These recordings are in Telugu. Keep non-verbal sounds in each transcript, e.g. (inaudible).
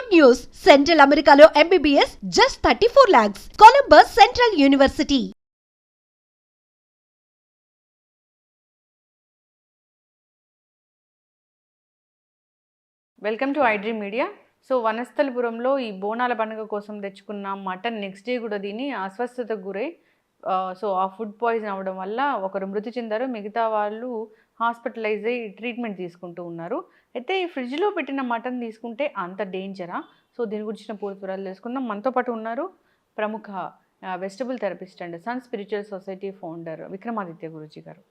Good news! Central Americano MBBS just 34 lakhs. Columbus central university welcome to iDream media so వనస్థలపురంలో ఈ బోనాల పండుగ కోసం తెచ్చుకున్న మటన్ నెక్స్ట్ డే కూడా దీని అస్వస్థతకు గురై uh, సో ఆ ఫుడ్ పాయిజన్ అవ్వడం వల్ల ఒకరు మృతి చెందారు మిగతా వాళ్ళు హాస్పిటలైజ్ అయ్యి ట్రీట్మెంట్ తీసుకుంటూ ఉన్నారు. అయితే ఈ ఫ్రిడ్జ్లో పెట్టిన మటన్ తీసుకుంటే అంత డేంజరా? సో దీని గురించిన పూర్తి వివరాలు తెలుసుకుందాం. మనతో పాటు ఉన్నారు ప్రముఖ vegetable therapist and sun spiritual society founder Vikramaditya Guruji గారు.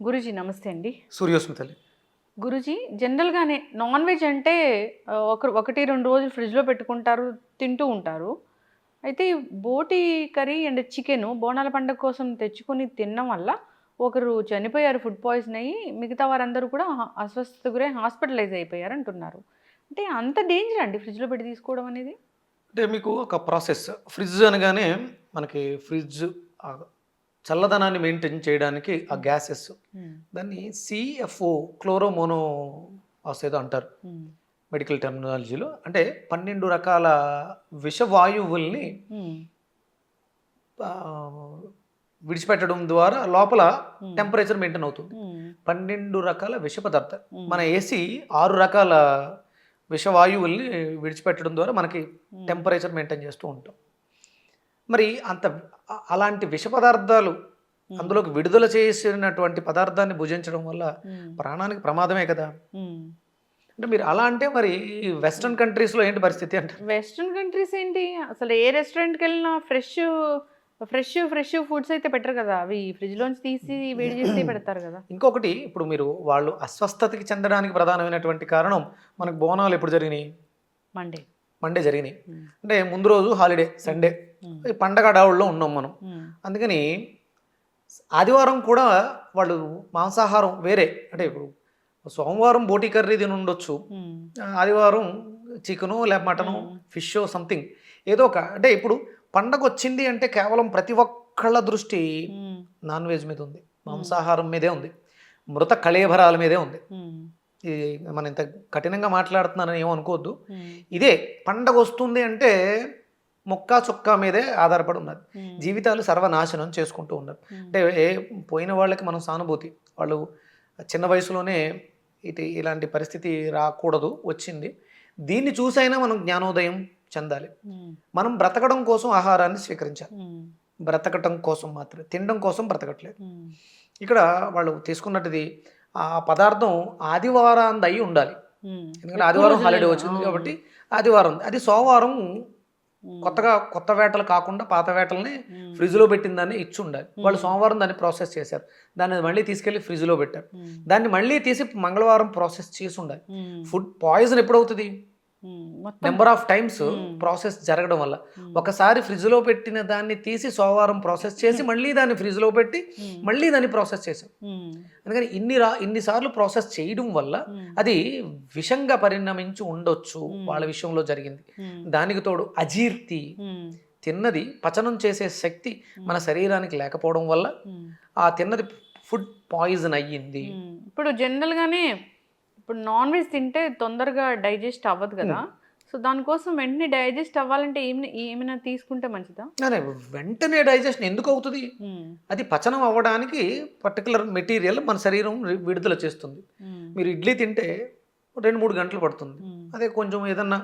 గురూజీ నమస్తే అండి. సూర్యోస్మితలి. గురుజీ జనరల్గానే నాన్ వెజ్ అంటే ఒక ఒకటి రెండు రోజులు ఫ్రిడ్జ్లో పెట్టుకుంటారు తింటూ ఉంటారు. అయితే ఈ బోటి కర్రీ అండ్ చికెన్ బోనాల పండుగ కోసం తెచ్చుకొని తినడం వల్ల ఒకరు చనిపోయారు ఫుడ్ పాయిజన్ అయ్యి మిగతా వారందరూ కూడా అస్వస్థత గురై హాస్పిటలైజ్ అయిపోయారు అంటున్నారు. అంటే అంత డేంజర్ అండి ఫ్రిడ్జ్లో పెట్టి తీసుకోవడం అనేది? అంటే మీకు ఒక ప్రాసెస్ ఫ్రిడ్జ్ అనగానే మనకి ఫ్రిడ్జ్ చల్లదనాన్ని మెయింటైన్ చేయడానికి ఆ గ్యాసెస్. దాన్ని సిఎఫ్ఓ క్లోరోమోనో ఏదో అంటారు. మెడికల్ టెర్మినాలజీలో. అంటే పన్నెండు రకాల విషవాయువుల్ని విడిచిపెట్టడం ద్వారా లోపల. టెంపరేచర్ మెయింటైన్ అవుతుంది. పన్నెండు రకాల విష పదార్థాలు. మన ఏసీ ఆరు రకాల విషవాయువుల్ని విడిచిపెట్టడం ద్వారా మనకి. టెంపరేచర్ మెయింటైన్ చేస్తూ ఉంటాం మరి అంత అలాంటి విష పదార్థాలు. అందులోకి విడుదల చేసినటువంటి పదార్థాన్ని భుజించడం వల్ల. ప్రాణానికి ప్రమాదమే కదా. అంటే మీరు అలా అంటే మరి వెస్ట్రన్ కంట్రీస్లో ఏంటి పరిస్థితి అంటే వెస్ట్రన్ కంట్రీస్ ఏంటి అసలు ఏ రెస్టారెంట్కి వెళ్ళినా ఫ్రెష్ ఫ్రెష్ ఫ్రెష్ ఫుడ్స్ అయితే పెట్టరు కదా. అవి ఫ్రిడ్జ్ లోంచి తీసి వేడి చేసి పెడతారు కదా. ఇంకొకటి ఇప్పుడు మీరు వాళ్ళు అస్వస్థతకి చెందడానికి ప్రధానమైనటువంటి కారణం మనకు బోనాలు ఎప్పుడు జరిగినాయి? మండే. మండే జరిగినాయి. అంటే ముందు రోజు హాలిడే సండే. పండగ డావుల్లో ఉన్నాం మనం. అందుకని ఆదివారం కూడా వాళ్ళు మాంసాహారం వేరే. అంటే ఇప్పుడు సోమవారం బోటి కర్రీ తిని ఉండొచ్చు. ఆదివారం చికెను లేక మటను. Fish something. ఏదో ఒక అంటే ఇప్పుడు పండగ వచ్చింది అంటే కేవలం ప్రతి ఒక్కళ్ళ దృష్టి నాన్ వెజ్ మీద ఉంది. మాంసాహారం మీదే ఉంది. మృత కళేభరాల మీదే ఉంది. ఇది మనం ఇంత కఠినంగా మాట్లాడుతున్నానని ఏమో అనుకోవద్దు. ఇదే పండగ వస్తుంది అంటే మొక్క చుక్క మీదే ఆధారపడి ఉన్నది. జీవితాలు సర్వనాశనం చేసుకుంటూ ఉన్నారు అంటే ఏ పోయిన వాళ్ళకి మనం సానుభూతి వాళ్ళు చిన్న వయసులోనే ఇది ఇలాంటి పరిస్థితి రాకూడదు వచ్చింది. దీన్ని చూసైనా మనం జ్ఞానోదయం చెందాలి. మనం బ్రతకడం కోసం ఆహారాన్ని స్వీకరించాలి. బ్రతకటం కోసం మాత్రమే తినడం కోసం బ్రతకట్లేదు. ఇక్కడ వాళ్ళు తీసుకున్నట్టుది ఆ పదార్థం ఆదివారం అయి ఉండాలి. ఎందుకంటే ఆదివారం హాలిడే వచ్చింది కాబట్టి ఆదివారం. అది సోమవారం కొత్తగా కొత్త వేటలు కాకుండా పాత వేటల్ని ఫ్రిడ్జ్లో పెట్టిన దాన్ని ఇచ్చి ఉండాలి. వాళ్ళు సోమవారం దాన్ని ప్రాసెస్ చేశారు. దాన్ని మళ్ళీ తీసుకెళ్ళి ఫ్రిడ్జ్లో పెట్టారు. దాన్ని మళ్ళీ తీసి మంగళవారం ప్రాసెస్ చేసి ఉండాలి. ఫుడ్ పాయిజన్ ఎప్పుడవుతుంది? నెంబర్ ఆఫ్ టైమ్స్ ప్రాసెస్ జరగడం వల్ల. ఒకసారి ఫ్రిడ్జ్లో పెట్టిన దాన్ని తీసి సోమవారం ప్రాసెస్ చేసి మళ్ళీ దాన్ని ఫ్రిడ్జ్లో పెట్టి మళ్ళీ దాన్ని ప్రాసెస్ చేశాం. అందుకని ఇన్ని రా ఇన్నిసార్లు ప్రాసెస్ చేయడం వల్ల అది విషంగా పరిణమించి ఉండొచ్చు వాళ్ళ విషయంలో జరిగింది. దానికి తోడు అజీర్తి తిన్నది పచనం చేసే శక్తి మన శరీరానికి లేకపోవడం వల్ల ఆ తిన్నది ఫుడ్ పాయిజన్ అయ్యింది. ఇప్పుడు జనరల్ గానే ఇప్పుడు నాన్ వెజ్ తింటే తొందరగా డైజెస్ట్ అవ్వదు కదా. సో దానికోసం వెంటనే డైజెస్ట్ అవ్వాలంటే ఏమి ఏమైనా తీసుకుంటే మంచిదా? అరే, వెంటనే డైజెషన్ ఎందుకు అవుతుంది? అది పచనం అవ్వడానికి పర్టికులర్ మెటీరియల్ మన శరీరం విడుదల చేస్తుంది. మీరు ఇడ్లీ తింటే రెండు మూడు గంటలు పడుతుంది. అదే కొంచెం ఏదన్నా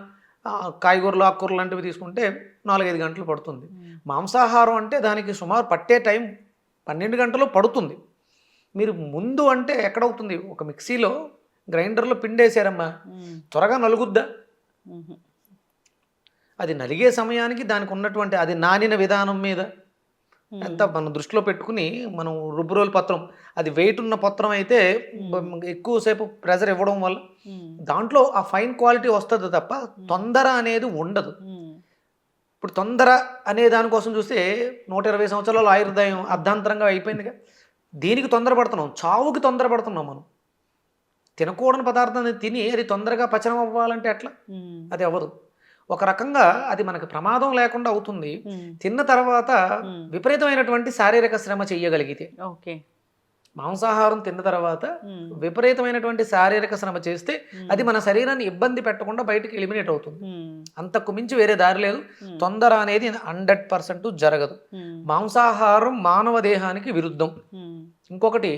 కాయగూరలు ఆకుకూరలు లాంటివి తీసుకుంటే నాలుగైదు గంటలు పడుతుంది. మాంసాహారం అంటే దానికి సుమారు పట్టే టైం పన్నెండు గంటలు పడుతుంది. మీరు ముందు అంటే ఎక్కడవుతుంది? ఒక మిక్సీలో గ్రైండర్లో పిండేశారమ్మా. త్వరగా నలుగుద్దా? అది నలిగే సమయానికి దానికి ఉన్నటువంటి అది నానిన విధానం మీద ఎంత మనం దృష్టిలో పెట్టుకుని మనం రుబ్బురోలు పత్రం అది వెయిట్ ఉన్న పత్రం అయితే ఎక్కువసేపు ప్రెజర్ ఇవ్వడం వల్ల దాంట్లో ఆ ఫైన్ క్వాలిటీ వస్తుంది తప్ప తొందర అనేది ఉండదు. ఇప్పుడు తొందర అనే దానికోసం చూస్తే నూట ఇరవై సంవత్సరాల ఆయుర్దాయం అర్ధాంతరంగా అయిపోయిందిగా. దీనికి తొందరపడుతున్నాం చావుకి తొందరపడుతున్నాం మనం. తినకూడని పదార్థాన్ని తిని అది తొందరగా పచనం అవ్వాలంటే ఎట్లా? అది అవ్వదు. ఒక రకంగా అది మనకి ప్రమాదం లేకుండా అవుతుంది. తిన్న తర్వాత విపరీతమైనటువంటి శారీరక శ్రమ చెయ్యగలిగితే ఓకే. మాంసాహారం తిన్న తర్వాత విపరీతమైనటువంటి శారీరక శ్రమ చేస్తే అది మన శరీరాన్ని ఇబ్బంది పెట్టకుండా బయటికి ఎలిమినేట్ అవుతుంది. అంతకు మించి వేరే దారి లేదు. తొందర అనేది హండ్రెడ్ పర్సెంట్ జరగదు. మాంసాహారం మానవ దేహానికి విరుద్ధం. ఇంకొకటి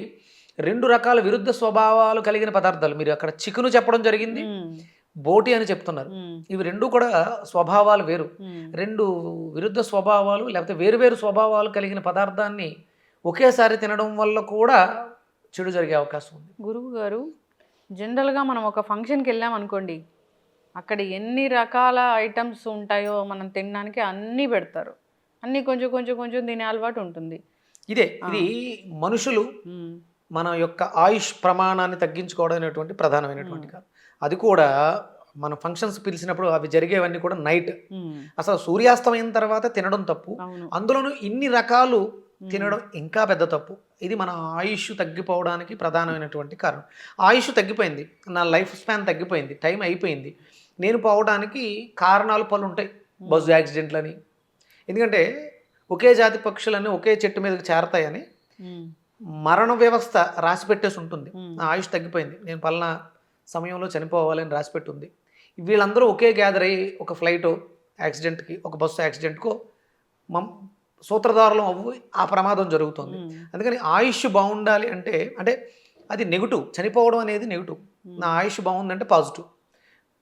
రెండు రకాల విరుద్ధ స్వభావాలు కలిగిన పదార్థాలు. మీరు అక్కడ చికెను చెప్పడం జరిగింది బోటి అని చెప్తున్నారు. ఇవి రెండు కూడా స్వభావాలు వేరు. రెండు విరుద్ధ స్వభావాలు లేకపోతే వేరువేరు స్వభావాలు కలిగిన పదార్థాన్ని ఒకేసారి తినడం వల్ల కూడా చెడు జరిగే అవకాశం ఉంది. గురువు గారు జనరల్గా మనం ఒక ఫంక్షన్కి వెళ్ళాం అనుకోండి అక్కడ ఎన్ని రకాల ఐటమ్స్ ఉంటాయో మనం తినడానికి అన్నీ పెడతారు. అన్నీ కొంచెం కొంచెం కొంచెం తినే అలవాటు ఉంటుంది. ఇదే ఇది మనుషులు మన యొక్క ఆయుష్ ప్రమాణాన్ని తగ్గించుకోవడం అనేటువంటి ప్రధానమైనటువంటి కాదు. అది కూడా మన ఫంక్షన్స్ పిలిచినప్పుడు అవి జరిగేవన్నీ కూడా నైట్ అసలు సూర్యాస్తమైన తర్వాత తినడం తప్పు. అందులోనూ ఇన్ని రకాలు తినడం ఇంకా పెద్ద తప్పు. ఇది మన ఆయుష్ తగ్గిపోవడానికి ప్రధానమైనటువంటి కారణం. ఆయుష్ తగ్గిపోయింది. నా లైఫ్ స్పాన్ తగ్గిపోయింది. టైం అయిపోయింది. నేను పోవడానికి కారణాలు పలు ఉంటాయి. బస్సు యాక్సిడెంట్లని. ఎందుకంటే ఒకే జాతి పక్షులన్నీ ఒకే చెట్టు మీదకి చేరతాయని మరణ వ్యవస్థ రాసి పెట్టేసి ఉంటుంది. నా ఆయుష్ తగ్గిపోయింది. నేను పలానా సమయంలో చనిపోవాలని రాసి పెట్టుంది. వీళ్ళందరూ ఒకే గ్యాదర్ అయ్యి ఒక ఫ్లైట్ యాక్సిడెంట్కి ఒక బస్సు యాక్సిడెంట్కో మం సూత్రధారులం అవ్వి ఆ ప్రమాదం జరుగుతుంది. అందుకని ఆయుష్ బాగుండాలి అంటే అంటే అది నెగిటివ్ చనిపోవడం అనేది నెగిటివ్ నా ఆయుష్ బాగుందంటే పాజిటివ్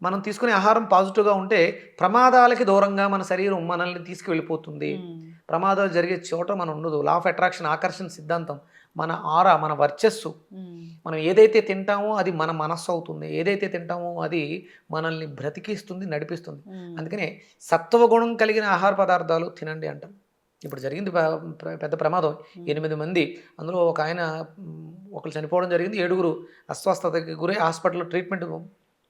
మనం తీసుకునే ఆహారం పాజిటివ్గా ఉంటే ప్రమాదాలకి దూరంగా మన శరీరం మనల్ని తీసుకువెళ్ళిపోతుంది. ప్రమాదాలు జరిగే చోట మనం ఉండదు. లా ఆఫ్ అట్రాక్షన్ ఆకర్షణ సిద్ధాంతం. మన ఆరా మన వర్చస్సు. మనం ఏదైతే తింటామో అది మన మనస్సు అవుతుంది. ఏదైతే తింటామో అది మనల్ని బ్రతికిస్తుంది నడిపిస్తుంది. అందుకనే సత్వగుణం కలిగిన ఆహార పదార్థాలు తినండి అంటాం. ఇప్పుడు జరిగింది పెద్ద ప్రమాదం. ఎనిమిది మంది అందులో ఒక ఆయన ఒకరు చనిపోవడం జరిగింది. ఏడుగురు అస్వస్థతకి గురై హాస్పిటల్లో ట్రీట్మెంట్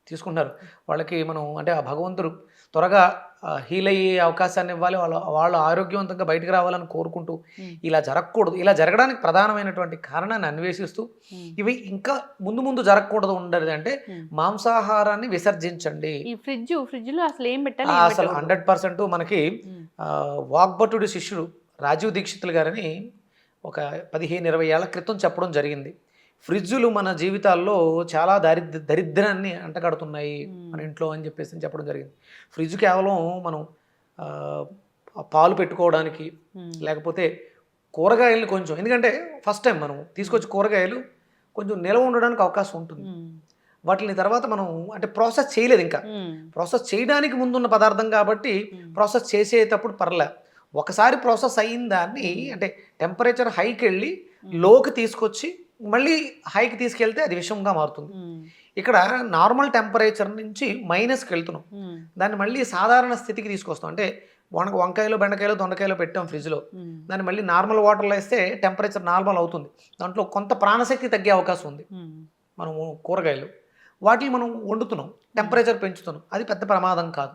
తీసుకుంటున్నారు. వాళ్ళకి మనం అంటే ఆ భగవంతుడు త్వరగా హీల్ అయ్యే అవకాశాన్ని ఇవ్వాలి. వాళ్ళ వాళ్ళు ఆరోగ్యవంతంగా బయటికి రావాలని కోరుకుంటూ ఇలా జరగకూడదు. ఇలా జరగడానికి ప్రధానమైనటువంటి కారణాన్ని అన్వేషిస్తూ ఇవి ఇంకా ముందు ముందు జరగకూడదు ఉండదు అంటే. మాంసాహారాన్ని విసర్జించండి. ఈ ఫ్రిడ్జ్ ఫ్రిడ్జ్లో అసలు ఏం పెట్టాలి అసలు? హండ్రెడ్ పర్సెంట్ మనకి వాగ్భటుడి శిష్యుడు రాజీవ్ దీక్షితులు గారని ఒక పదిహేను ఇరవై ఏళ్ళ క్రితం చెప్పడం జరిగింది. ఫ్రిడ్జులు మన జీవితాల్లో చాలా దారిద్ర దరిద్రాన్ని అంటగడుతున్నాయి మన ఇంట్లో అని చెప్పేసి చెప్పడం జరిగింది. ఫ్రిడ్జ్ కేవలం మనం పాలు పెట్టుకోవడానికి లేకపోతే కూరగాయలు కొంచెం ఎందుకంటే ఫస్ట్ టైం మనం తీసుకొచ్చి కూరగాయలు కొంచెం నిల్వ ఉండడానికి అవకాశం ఉంటుంది. వాటిని తర్వాత మనం అంటే ప్రాసెస్ చేయలేదు ఇంకా. ప్రాసెస్ చేయడానికి ముందున్న పదార్థం కాబట్టి ప్రాసెస్ చేసేటప్పుడు పర్లే. ఒకసారి ప్రాసెస్ అయిన దాన్ని అంటే టెంపరేచర్ హైకి వెళ్ళి లోకి తీసుకొచ్చి మళ్ళీ హైకి తీసుకెళ్తే అది విషంగా మారుతుంది. ఇక్కడ నార్మల్ టెంపరేచర్ నుంచి మైనస్కి వెళ్తున్నాం. దాన్ని మళ్ళీ సాధారణ స్థితికి తీసుకొస్తాం. అంటే మనకు వంకాయలు బెండకాయలు దొండకాయలు పెట్టాం ఫ్రిడ్జ్లో దాన్ని మళ్ళీ నార్మల్ వాటర్లో వేస్తే టెంపరేచర్ నార్మల్ అవుతుంది. దాంట్లో కొంత ప్రాణశక్తి తగ్గే అవకాశం ఉంది. మనము కూరగాయలు. వాటిని మనం వండుతున్నాం. టెంపరేచర్ పెంచుతున్నాం. అది పెద్ద ప్రమాదం కాదు.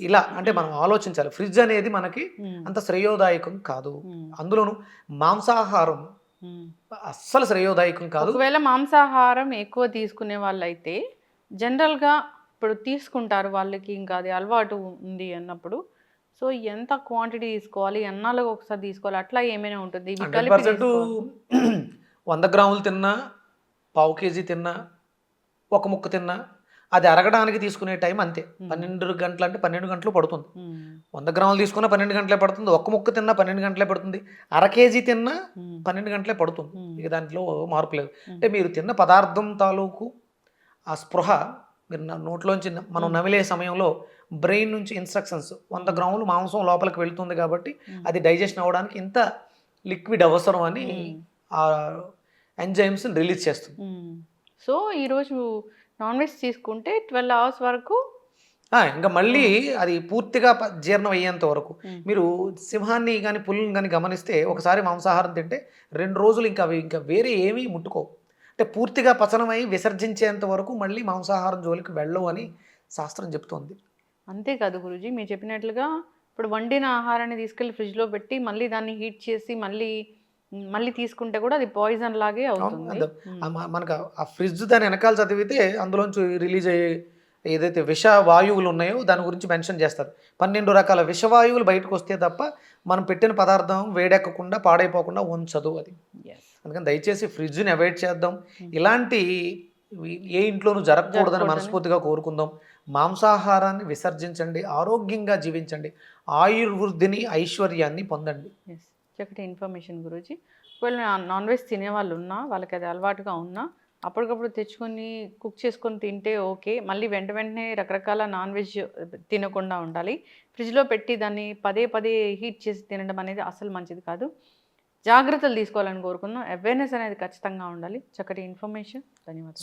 ఇలా అంటే మనం ఆలోచించాలి. ఫ్రిడ్జ్ అనేది మనకి అంత శ్రేయోదాయకం కాదు. అందులోనూ మాంసాహారం. అస్సలు శ్రేయోదాయకం కాదు. ఒకవేళ మాంసాహారం ఎక్కువ తీసుకునే వాళ్ళైతే జనరల్గా ఇప్పుడు తీసుకుంటారు వాళ్ళకి ఇంకా అది అలవాటు ఉంది అన్నప్పుడు. సో ఎంత క్వాంటిటీ తీసుకోవాలి ఎన్నాళ్ళకి ఒకసారి తీసుకోవాలి అట్లా ఏమైనా ఉంటుంది. (clears throat) వంద గ్రాములు తిన్నా పావు కేజీ తిన్నా ఒక ముక్క తిన్నా అది అరగడానికి తీసుకునే టైం అంతే. పన్నెండు గంటలు అంటే పన్నెండు గంటలు పడుతుంది. వంద గ్రాములు తీసుకున్నా పన్నెండు గంటలే పడుతుంది. ఒక్క ముక్క తిన్నా పన్నెండు గంటలే పడుతుంది. అర కేజీ తిన్నా పన్నెండు గంటలే పడుతుంది. ఇక దాంట్లో మార్పు లేదు. అంటే మీరు తిన్న పదార్థం తాలూకు ఆ స్పృహ మీరు నా నోట్లోంచి మనం. నమిలే సమయంలో బ్రెయిన్ నుంచి ఇన్స్ట్రక్షన్స్ వంద గ్రాములు మాంసం లోపలికి వెళ్తుంది కాబట్టి అది డైజెషన్ అవ్వడానికి ఇంత లిక్విడ్ అవసరం అని ఆ ఎంజైమ్స్ రిలీజ్ చేస్తుంది. సో ఈరోజు నాన్ వెజ్ తీసుకుంటే ట్వెల్వ్ అవర్స్ వరకు ఇంకా మళ్ళీ అది పూర్తిగా జీర్ణం అయ్యేంత వరకు. మీరు సింహాన్ని కానీ పుల్లని కానీ గమనిస్తే ఒకసారి మాంసాహారం తింటే రెండు రోజులు ఇంకా అవి ఇంకా వేరే ఏమీ ముట్టుకోవు. అంటే పూర్తిగా పచనమై విసర్జించేంత వరకు మళ్ళీ మాంసాహారం జోలికి వెళ్ళవు అని శాస్త్రం చెప్తోంది. అంతేకాదు గురుజీ మీరు చెప్పినట్లుగా ఇప్పుడు వండిన ఆహారాన్ని తీసుకెళ్ళి ఫ్రిడ్జ్లో పెట్టి మళ్ళీ దాన్ని హీట్ చేసి మళ్ళీ మళ్ళీ తీసుకుంటే కూడా అది పాయిజన్ లాగే అవుతుంది. మనకు ఆ ఫ్రిడ్జ్ దాని వెనకాల చదివితే అందులోంచి రిలీజ్ అయ్యే ఏదైతే విష వాయువులు ఉన్నాయో దాని గురించి మెన్షన్ చేస్తారు. పన్నెండు రకాల విషవాయువులు బయటకు వస్తే తప్ప మనం పెట్టిన పదార్థం వేడెక్కకుండా పాడైపోకుండా ఉంచదు అది. అందుకని దయచేసి ఫ్రిడ్జ్ని అవాయిడ్ చేద్దాం. ఇలాంటి ఏ ఇంట్లోనూ జరగకూడదని. మనస్ఫూర్తిగా కోరుకుందాం. మాంసాహారాన్ని విసర్జించండి ఆరోగ్యంగా జీవించండి. ఆయుర్వృద్ధిని ఐశ్వర్యాన్ని పొందండి. చక్కటి ఇన్ఫర్మేషన్ గురించి ఒకవేళ నాన్ వెజ్ తినే వాళ్ళు ఉన్నా వాళ్ళకి అది అలవాటుగా ఉన్నా అప్పటికప్పుడు తెచ్చుకొని కుక్ చేసుకొని తింటే ఓకే. మళ్ళీ వెంట వెంటనే రకరకాల నాన్ వెజ్ తినకుండా ఉండాలి. ఫ్రిడ్జ్లో పెట్టి దాన్ని పదే పదే హీట్ చేసి తినడం అనేది అసలు మంచిది కాదు. జాగ్రత్తలు తీసుకోవాలని కోరుకున్నాం అవేర్నెస్ అనేది ఖచ్చితంగా ఉండాలి. చక్కటి ఇన్ఫర్మేషన్. ధన్యవాదాలు.